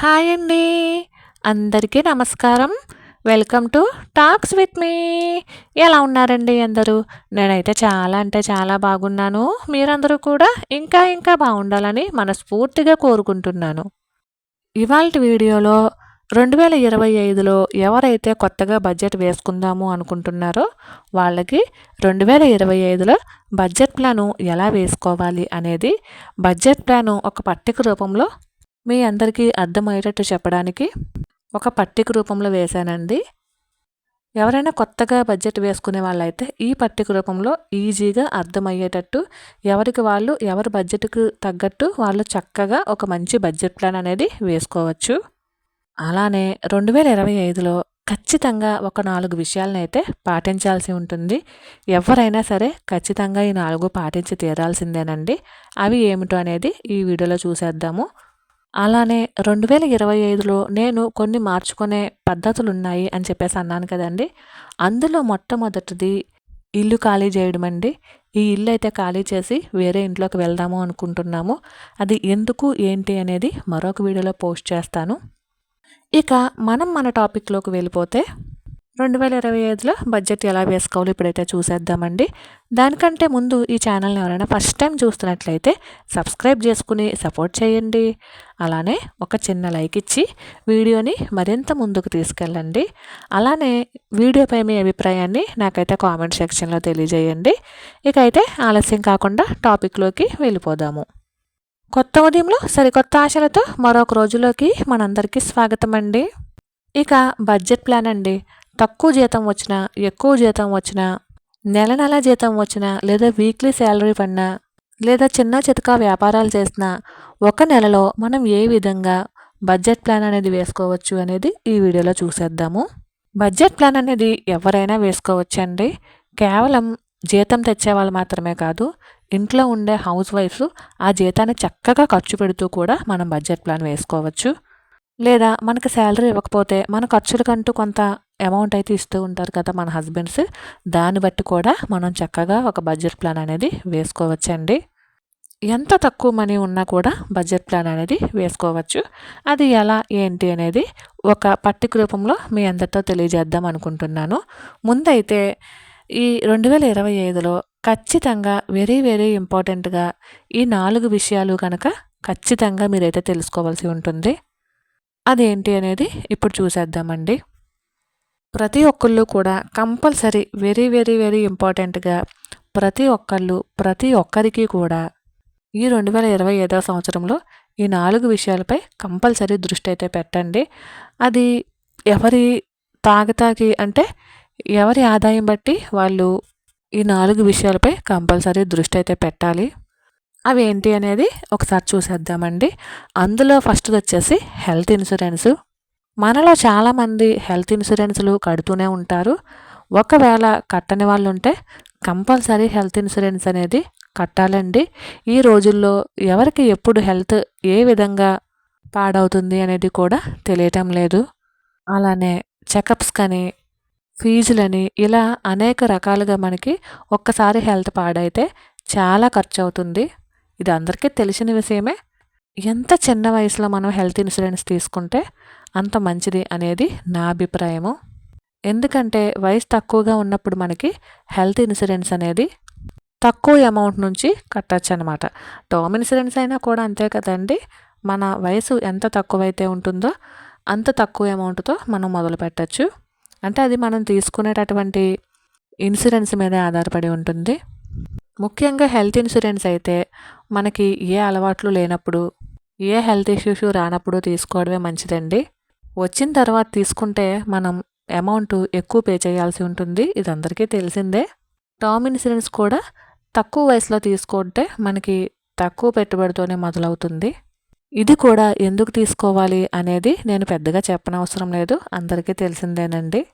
Hi అండి. అందరికీ నమస్కారం. Welcome to talks with me. ఎలా ఉన్నారండి అందరూ? నేనైతే చాలా అంటే చాలా బాగున్నాను. మీరందరూ కూడా ఇంకా ఇంకా బాగుండాలని మనస్ఫూర్తిగా కోరుకుంటున్నాను. ఇవాళ వీడియోలో రెండు వేల ఇరవై ఐదులో ఎవరైతే కొత్తగా బడ్జెట్ వేసుకుందాము అనుకుంటున్నారో వాళ్ళకి రెండు వేల ఇరవై ఐదులో బడ్జెట్ ప్లాను ఎలా వేసుకోవాలి అనేది బడ్జెట్ ప్లాను ఒక పట్టిక రూపంలో మీ అందరికీ అర్థమయ్యేటట్టు చెప్పడానికి ఒక పట్టిక రూపంలో వేశానండి. ఎవరైనా కొత్తగా బడ్జెట్ వేసుకునే వాళ్ళైతే ఈ పట్టిక రూపంలో ఈజీగా అర్థమయ్యేటట్టు ఎవరికి వాళ్ళు ఎవరి బడ్జెట్కు తగ్గట్టు వాళ్ళు చక్కగా ఒక మంచి బడ్జెట్ ప్లాన్ అనేది వేసుకోవచ్చు. అలానే రెండు వేల ఇరవై ఐదులో ఖచ్చితంగా ఒక నాలుగు విషయాలను అయితే పాటించాల్సి ఉంటుంది. ఎవరైనా సరే ఖచ్చితంగా ఈ నాలుగు పాటించి తీరాల్సిందేనండి. అవి ఏమిటో అనేది ఈ వీడియోలో చూసేద్దాము. అలానే రెండు వేల ఇరవై ఐదులో నేను కొన్ని మార్చుకునే పద్ధతులు ఉన్నాయి అని చెప్పేసి అన్నాను కదండి. అందులో మొట్టమొదటిది ఇల్లు ఖాళీ చేయడం అండి. ఈ ఇల్లు అయితే ఖాళీ చేసి వేరే ఇంట్లోకి వెళ్దాము అనుకుంటున్నాము. అది ఎందుకు ఏంటి అనేది మరొక వీడియోలో పోస్ట్ చేస్తాను. ఇక మనం మన టాపిక్లోకి వెళ్ళిపోతే రెండు వేల ఇరవై ఐదులో బడ్జెట్ ఎలా వేసుకోవాలో ఇప్పుడైతే చూసేద్దామండి. దానికంటే ముందు ఈ ఛానల్ని ఎవరైనా ఫస్ట్ టైం చూస్తున్నట్లయితే సబ్స్క్రైబ్ చేసుకుని సపోర్ట్ చేయండి. అలానే ఒక చిన్న లైక్ ఇచ్చి వీడియోని మరింత ముందుకు తీసుకెళ్ళండి. అలానే వీడియోపై మీ అభిప్రాయాన్ని నాకైతే కామెంట్ సెక్షన్లో తెలియజేయండి. ఇక అయితే ఆలస్యం కాకుండా టాపిక్లోకి వెళ్ళిపోదాము. కొత్త ఉదయంలో సరికొత్త ఆశలతో మరొక రోజులోకి మనందరికీ స్వాగతం అండి ఇక బడ్జెట్ ప్లాన్ అండి తక్కువ జీతం వచ్చినా ఎక్కువ జీతం వచ్చినా నెల నెల జీతం వచ్చినా లేదా వీక్లీ శాలరీ పడినా లేదా చిన్న చితకా వ్యాపారాలు చేసినా ఒక నెలలో మనం ఏ విధంగా బడ్జెట్ ప్లాన్ అనేది వేసుకోవచ్చు అనేది ఈ వీడియోలో చూసేద్దాము. బడ్జెట్ ప్లాన్ అనేది ఎవరైనా వేసుకోవచ్చండి. కేవలం జీతం తెచ్చే వాళ్ళు మాత్రమే కాదు ఇంట్లో ఉండే హౌస్ వైఫ్స్ ఆ జీతాన్ని చక్కగా ఖర్చు పెడుతూ కూడా మనం బడ్జెట్ ప్లాన్ వేసుకోవచ్చు. లేదా మనకి శాలరీ ఇవ్వకపోతే మన ఖర్చులకంటూ కొంత అమౌంట్ అయితే ఇస్తూ ఉంటారు కదా మన హస్బెండ్స్. దాన్ని బట్టి కూడా మనం చక్కగా ఒక బడ్జెట్ ప్లాన్ అనేది వేసుకోవచ్చండి. ఎంత తక్కువ మనీ ఉన్నా కూడా బడ్జెట్ ప్లాన్ అనేది వేసుకోవచ్చు. అది ఎలా ఏంటి అనేది ఒక పట్టిక రూపంలో మీ అందరితో తెలియజేద్దాం అనుకుంటున్నాను. ముందైతే ఈ రెండు వేల ఇరవై ఐదులో ఖచ్చితంగా వెరీ వెరీ ఇంపార్టెంట్గా ఈ నాలుగు విషయాలు కనుక ఖచ్చితంగా మీరైతే తెలుసుకోవాల్సి ఉంటుంది. అదేంటి అనేది ఇప్పుడు చూసేద్దామండి. ప్రతి ఒక్కళ్ళు కూడా కంపల్సరీ వెరీ వెరీ వెరీ ఇంపార్టెంట్గా ప్రతి ఒక్కళ్ళు ప్రతి ఒక్కరికి కూడా ఈ రెండు వేల ఇరవై ఐదవ సంవత్సరంలో ఈ నాలుగు విషయాలపై కంపల్సరీ దృష్టి అయితే పెట్టండి. అది ఎవరి తాగతాకి అంటే ఎవరి ఆదాయం బట్టి వాళ్ళు ఈ నాలుగు విషయాలపై కంపల్సరీ దృష్టి అయితే పెట్టాలి. అవి ఏంటి అనేది ఒకసారి చూసేద్దామండి. అందులో ఫస్ట్ వచ్చేసి హెల్త్ ఇన్సూరెన్స్. మనలో చాలామంది హెల్త్ ఇన్సూరెన్స్లు కడుతూనే ఉంటారు. ఒకవేళ కట్టని వాళ్ళు ఉంటే కంపల్సరీ హెల్త్ ఇన్సూరెన్స్ అనేది కట్టాలండి. ఈ రోజుల్లో ఎవరికి ఎప్పుడు హెల్త్ ఏ విధంగా పాడవుతుంది అనేది కూడా తెలియటం లేదు. అలానే చెకప్స్ కానీ ఫీజులని ఇలా అనేక రకాలుగా మనకి ఒక్కసారి హెల్త్ పాడైతే చాలా ఖర్చు అవుతుంది ఇది అందరికీ తెలిసిన విషయమే. ఎంత చిన్న వయసులో మనం హెల్త్ ఇన్సూరెన్స్ తీసుకుంటే అంత మంచిది అనేది నా అభిప్రాయము. ఎందుకంటే వయసు తక్కువగా ఉన్నప్పుడు మనకి హెల్త్ ఇన్సూరెన్స్ అనేది తక్కువ అమౌంట్ నుంచి కట్టచ్చు అనమాట టర్మ్ ఇన్సూరెన్స్ అయినా కూడా అంతే కదండి. మన వయసు ఎంత తక్కువైతే ఉంటుందో అంత తక్కువ అమౌంట్తో మనం మొదలు పెట్టచ్చు. అంటే అది మనం తీసుకునేటటువంటి ఇన్సూరెన్స్ మీద ఆధారపడి ఉంటుంది. ముఖ్యంగా హెల్త్ ఇన్సూరెన్స్ అయితే మనకి ఏ అలవాట్లు లేనప్పుడు ఏ హెల్త్ ఇష్యూస్ రానప్పుడు తీసుకోవడమే మంచిదండి. వచ్చిన తర్వాత తీసుకుంటే మనం అమౌంట్ ఎక్కువ పే చేయాల్సి ఉంటుంది. ఇది అందరికీ తెలిసిందే. టర్మ్ ఇన్సూరెన్స్ కూడా తక్కువ వయసులో తీసుకుంటే మనకి తక్కువ పెట్టుబడితోనే మొదలవుతుంది. ఇది కూడా ఎందుకు తీసుకోవాలి అనేది నేను పెద్దగా చెప్పనవసరం లేదు. అందరికీ తెలిసిందేనండి.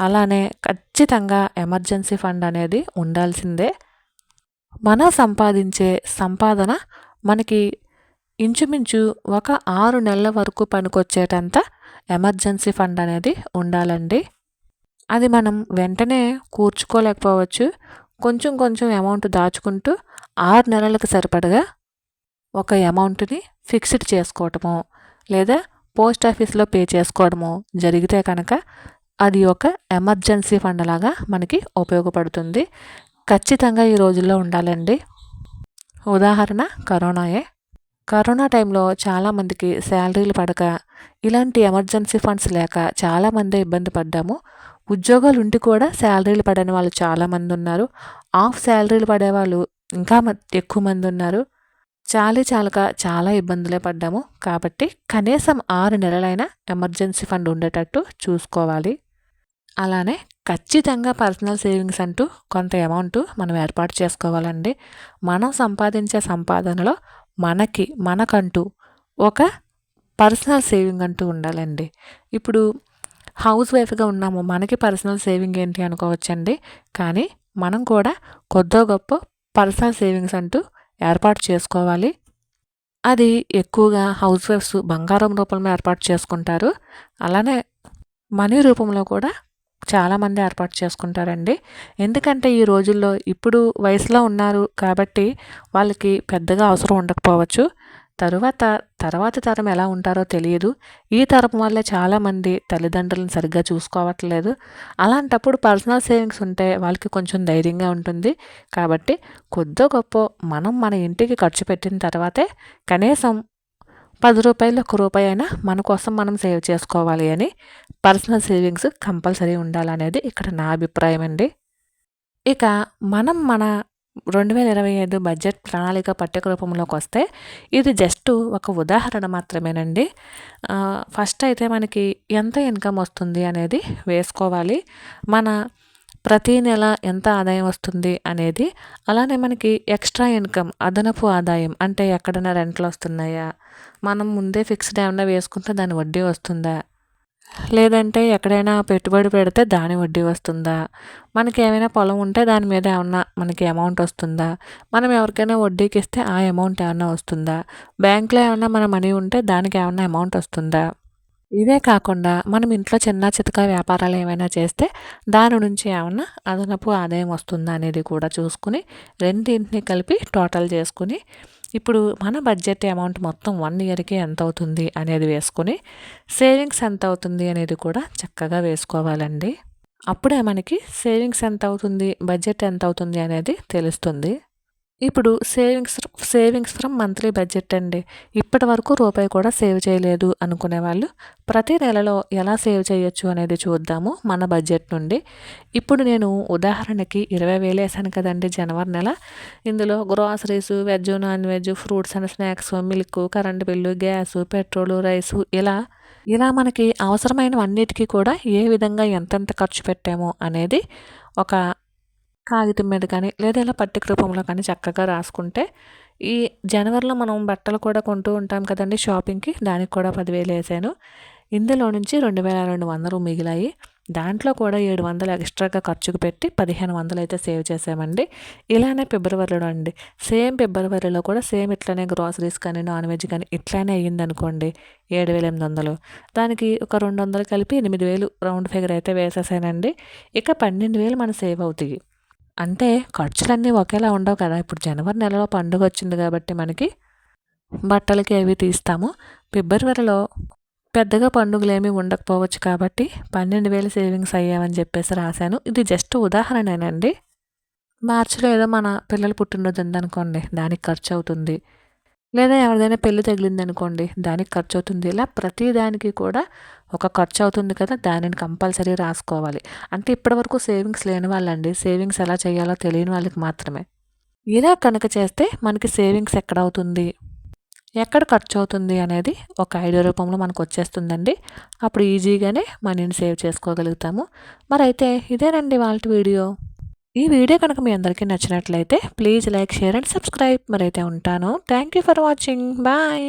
అలానే ఖచ్చితంగా ఎమర్జెన్సీ ఫండ్ అనేది ఉండాల్సిందే. మనం సంపాదించే సంపాదన మనకి ఇంచుమించు ఒక ఆరు నెలల వరకు పనికొచ్చేటంత ఎమర్జెన్సీ ఫండ్ అనేది ఉండాలండి. అది మనం వెంటనే కూర్చుకోలేకపోవచ్చు. కొంచెం కొంచెం అమౌంట్ దాచుకుంటూ ఆరు నెలలకు సరిపడగా ఒక అమౌంట్ని ఫిక్స్డ్ చేసుకోవటము లేదా పోస్ట్ ఆఫీస్లో పే చేసుకోవడము జరిగితే కనుక అది ఒక ఎమర్జెన్సీ ఫండ్ లాగా మనకి ఉపయోగపడుతుంది. ఖచ్చితంగా ఈ రోజుల్లో ఉండాలండి. ఉదాహరణ కరోనాయే. కరోనా టైంలో చాలామందికి శాలరీలు పడక ఇలాంటి ఎమర్జెన్సీ ఫండ్స్ లేక చాలామంది ఇబ్బంది పడ్డాము. ఉద్యోగాలు ఉండి కూడా శాలరీలు పడని వాళ్ళు చాలామంది ఉన్నారు. ఆఫ్ శాలరీలు పడేవాళ్ళు ఇంకా ఎక్కువ మంది ఉన్నారు. చాలీ చాలక చాలా ఇబ్బందులే పడ్డాము. కాబట్టి కనీసం ఆరు నెలలైనా ఎమర్జెన్సీ ఫండ్ ఉండేటట్టు చూసుకోవాలి. అలానే ఖచ్చితంగా పర్సనల్ సేవింగ్స్ అంటూ కొంత అమౌంట్ మనం ఏర్పాటు చేసుకోవాలండి. మనం సంపాదించే సంపాదనలో మనకి మనకంటూ ఒక పర్సనల్ సేవింగ్ అంటూ ఉండాలండి. ఇప్పుడు హౌస్ వైఫ్గా ఉన్నాము మనకి పర్సనల్ సేవింగ్ ఏంటి అనుకోవచ్చండి. కానీ మనం కూడా కొద్దో గొప్ప పర్సనల్ సేవింగ్స్ అంటూ ఏర్పాటు చేసుకోవాలి. అది ఎక్కువగా హౌస్ వైఫ్స్ బంగారం రూపంలో ఏర్పాటు చేసుకుంటారు. అలానే మనీ రూపంలో కూడా చాలామంది ఏర్పాటు చేసుకుంటారండి. ఎందుకంటే ఈ రోజుల్లో ఇప్పుడు వయసులో ఉన్నారు కాబట్టి వాళ్ళకి పెద్దగా అవసరం ఉండకపోవచ్చు. తరువాత తర్వాత తరం ఎలా ఉంటారో తెలియదు. ఈ తరం వల్లే చాలామంది తల్లిదండ్రులను సరిగ్గా చూసుకోవట్లేదు. అలాంటప్పుడు పర్సనల్ సేవింగ్స్ ఉంటే వాళ్ళకి కొంచెం ధైర్యంగా ఉంటుంది. కాబట్టి కొద్దో గొప్ప మనం మన ఇంటికి ఖర్చు పెట్టిన తర్వాతే కనీసం పది రూపాయలు ఒక రూపాయి అయినా మన కోసం మనం సేవ్ చేసుకోవాలి అని పర్సనల్ సేవింగ్స్ కంపల్సరీ ఉండాలనేది ఇక్కడ నా అభిప్రాయం అండి. ఇక మనం మన రెండు వేల ఇరవై ఐదు బడ్జెట్ ప్రణాళిక పట్టిక రూపంలోకి వస్తే ఇది జస్ట్ ఒక ఉదాహరణ మాత్రమేనండి. ఫస్ట్ అయితే మనకి ఎంత ఇన్కమ్ వస్తుంది అనేది వేసుకోవాలి. మన ప్రతీ నెల ఎంత ఆదాయం వస్తుంది అనేది అలానే మనకి ఎక్స్ట్రా ఇన్కమ్ అదనపు ఆదాయం అంటే ఎక్కడైనా రెంట్లు వస్తున్నాయా మనం ముందే ఫిక్స్డ్ ఏమైనా వేసుకుంటే దాని వడ్డీ వస్తుందా లేదంటే ఎక్కడైనా పెట్టుబడి పెడితే దాని వడ్డీ వస్తుందా? మనకి ఏమైనా పొలం ఉంటే దాని మీద ఏమన్నా మనకి అమౌంట్ వస్తుందా? మనం ఎవరికైనా వడ్డీకి ఇస్తే ఆ అమౌంట్ ఏమన్నా వస్తుందా? బ్యాంక్లో ఏమన్నా మన మనీ ఉంటే దానికి ఏమన్నా అమౌంట్ వస్తుందా? ఇవే కాకుండా మనం ఇంట్లో చిన్న చితక వ్యాపారాలు ఏమైనా చేస్తే దాని నుంచి ఏమన్నా అదనపు ఆదాయం వస్తుందా అనేది కూడా చూసుకుని రెండింటిని కలిపి టోటల్ చేసుకుని ఇప్పుడు మన బడ్జెట్ అమౌంట్ మొత్తం వన్ ఇయర్కి ఎంత అవుతుంది అనేది వేసుకొని సేవింగ్స్ ఎంత అవుతుంది అనేది కూడా చక్కగా వేసుకోవాలండి. అప్పుడే మనకి సేవింగ్స్ ఎంత అవుతుంది బడ్జెట్ ఎంత అవుతుంది అనేది తెలుస్తుంది. ఇప్పుడు savings savings from monthly budget అండి. ఇప్పటి వరకు రూపాయి కూడా సేవ్ చేయలేదు అనుకునే వాళ్ళు ప్రతి నెలలో ఎలా సేవ్ చేయొచ్చు అనేది చూద్దాము మన బడ్జెట్ నుండి. ఇప్పుడు నేను ఉదాహరణకి ఇరవై వేలు వేసాను కదండి జనవరి నెల. ఇందులో groceries veg non veg fruits and snacks milk current bill gas petrol rice ఇలా ఇలా మనకి అవసరమైనవన్నిటికీ కూడా ఏ విధంగా ఎంతెంత ఖర్చు పెట్టామో అనేది ఒక కాగితం మీద కానీ లేదా ఇలా పట్టిక రూపంలో కానీ చక్కగా రాసుకుంటే ఈ జనవరిలో మనం బట్టలు కూడా కొంటూ ఉంటాం కదండి షాపింగ్కి దానికి కూడా పదివేలు వేసాను. ఇందులో నుంచి రెండు వేల రెండు వందలు మిగిలాయి. దాంట్లో కూడా ఏడు వందలు ఎక్స్ట్రాగా ఖర్చుకు పెట్టి పదిహేను వందలు అయితే సేవ్ చేసామండి. ఇలానే ఫిబ్రవరిలో అండి. సేమ్ ఫిబ్రవరిలో కూడా సేమ్ ఇట్లానే గ్రాసరీస్ కానీ నాన్ వెజ్ కానీ ఇట్లానే అయ్యింది అనుకోండి ఏడు వేల ఎనిమిది వందలు. దానికి ఒక రెండు వందలు కలిపి ఎనిమిది వేలు రౌండ్ ఫిగర్ అయితే వేసేసానండి. ఇక పన్నెండు వేలు మన సేవ్ అవుతాయి. అంటే ఖర్చులన్నీ ఒకేలా ఉండవు కదా. ఇప్పుడు జనవరి నెలలో పండుగ వచ్చింది కాబట్టి మనకి బట్టలకి అవి తీస్తాము. ఫిబ్రవరిలో పెద్దగా పండుగలు ఏమీ ఉండకపోవచ్చు కాబట్టి పన్నెండు వేలు సేవింగ్స్ అయ్యామని చెప్పేసి రాశాను. ఇది జస్ట్ ఉదాహరణేనండి. మార్చిలో ఏదో మన పిల్లలు పుట్టినరోజు ఉందనుకోండి దానికి ఖర్చు అవుతుంది లేదా ఎవరిదైనా పెళ్ళి తగిలింది అనుకోండి దానికి ఖర్చు అవుతుంది ఇలా ప్రతి దానికి కూడా ఒక ఖర్చు అవుతుంది కదా దానిని కంపల్సరీ రాసుకోవాలి. అంటే ఇప్పటివరకు సేవింగ్స్ లేని వాళ్ళండి. సేవింగ్స్ ఎలా చేయాలో తెలియని వాళ్ళకి మాత్రమే. ఇలా కనుక చేస్తే మనకి సేవింగ్స్ ఎక్కడ అవుతుంది ఎక్కడ ఖర్చు అవుతుంది అనేది ఒక ఐడియా రూపంలో మనకు వచ్చేస్తుందండి. అప్పుడు ఈజీగానే మనీని సేవ్ చేసుకోగలుగుతాము. మరి అయితే ఇదేనండి వాళ్ళ వీడియో. ఈ వీడియో కనుక మీ అందరికీ నచ్చినట్లయితే please like share and subscribe మరైతే ఉంటాను. Thank you for watching bye